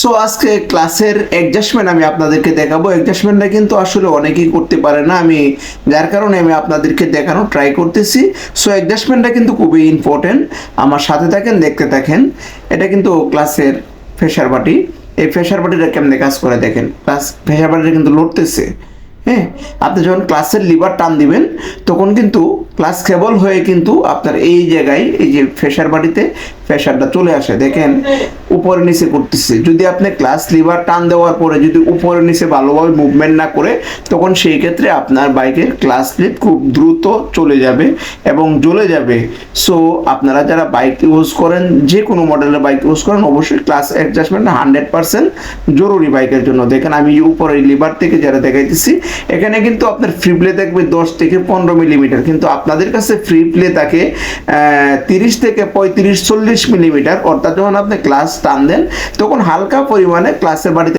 So আজকে ক্লাসের adjustment আমি আপনাদেরকে দেখাবো। অ্যাডজাস্টমেন্টটা কিন্তু আসলে অনেকেই করতে পারে না। আমি, যার কারণে আমি আপনাদেরকে দেখানো ট্রাই করতেছি। সো অ্যাডজাস্টমেন্টটা কিন্তু খুবই ইম্পর্টেন্ট আমার সাথে থাকেন, দেখতে থাকেন। এটা কিন্তু ক্লাসের ফেসার বাটি এই ফেসার বাটিটা কেমনে কাজ করে দেখেন? ক্লাস ফেসার বাটিটা কিন্তু লড়তেছে। হ্যাঁ আপনি যখন ক্লাসের লিভার টান দিবেন, তখন কিন্তু ক্লাস কেবল হয়ে কিন্তু আপনার এই জায়গায়, এই যে ফেসার বাড়িতে প্রেশারটা চলে আসে। দেখেন, উপরে নিচে করতেছে। যদি আপনি ক্লাস লিভার টান দেওয়ার পরে যদি উপরে নিচে ভালোভাবে মুভমেন্ট না করে, তখন সেই ক্ষেত্রে আপনার বাইকের ক্লাস লিড খুব দ্রুত চলে যাবে এবং জ্বলে যাবে। সো আপনারা যারা বাইক ইউজ করেন যে কোনো মডেলের বাইক ইউজ করেন, অবশ্যই ক্লাস অ্যাডজাস্টমেন্ট হান্ড্রেড পার্সেন্ট জরুরি বাইকের জন্য। দেখেন, আমি উপরে লিভার থেকে যারা দেখাইতেছি এখানে কিন্তু আপনার ফ্রি প্লে থাকবে দশ থেকে পনেরো মিলিমিটার কিন্তু আপনাদের কাছে ফ্রি প্লে থাকে তিরিশ থেকে পঁয়ত্রিশ, চল্লিশ মিলিমিটার অর্থাৎ যখন আপনি ক্লাস টান দেন, তখন হালকা পরিমাণে ক্লাসের বাড়িতে